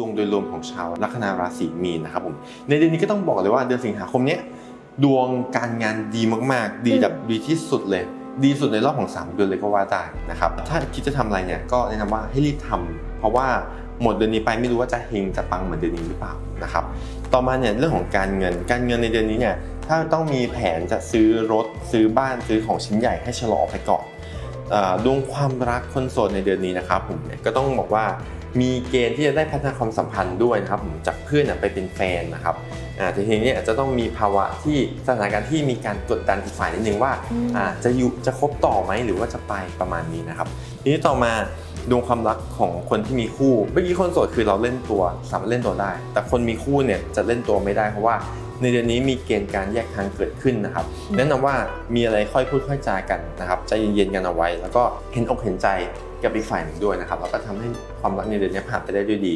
ดวงโดยรวมของชาวลัคนาราศีมีนนะครับผมในเดือนนี้ก็ต้องบอกเลยว่าเดือนสิงหาคมเนี้ยดวงการงานดีมากๆ ดีแบบดีที่สุดเลย ดีสุดในรอบของ 3 เดือนเลยก็ว่าได้นะครับถ้าคิดจะทำอะไรเนี่ยก็แนะนำว่าให้รีบทำเพราะว่าหมดเดือนนี้ไปไม่รู้ว่าจะเฮงจะปังเหมือนเดือนนี้หรือเปล่านะครับต่อมาเนี่ยเรื่องของการเงินการเงินในเดือนนี้เนี่ยถ้าต้องมีแผนจะซื้อรถซื้อบ้านซื้อของชิ้นใหญ่ให้ชะลอไปก่อนเอ่อดวงความรักคนโสดในเดือนนี้นะครับผมเนี่ยก็ต้องบอกว่า มีเกณฑ์ที่จะได้พัฒนาความสัมพันธ์ด้วยนะครับผมจากเพื่อนเนี่ยไปเป็นแฟนนะครับอ่าแต่ทีนี้อาจจะต้องมีภาวะที่สถานการณ์ที่มีการกดดันอีกฝ่ายนิดนึงว่าอืมอ่าจะอยู่จะคบต่อไหมหรือว่าจะไปประมาณนี้นะครับทีนี้ต่อมา ดวงความรักของคนที่มีคู่เมื่อกี้คนโสดคือเราเล่นตัวสามารถเล่นตัวได้ แต่คนมีคู่เนี่ยจะเล่นตัวไม่ได้เพราะว่าในเดือนนี้มีเกณฑ์การแยกทางเกิดขึ้นนะครับแนะนำว่ามีอะไรค่อยพูดค่อยจากันนะครับใจเย็นๆกันเอาไว้ แล้วก็เห็นอกเห็นใจกับอีกฝ่ายหนึ่งด้วยนะครับแล้วก็ทำให้ความรักในเดือนนี้ผ่านไปได้ด้วยดี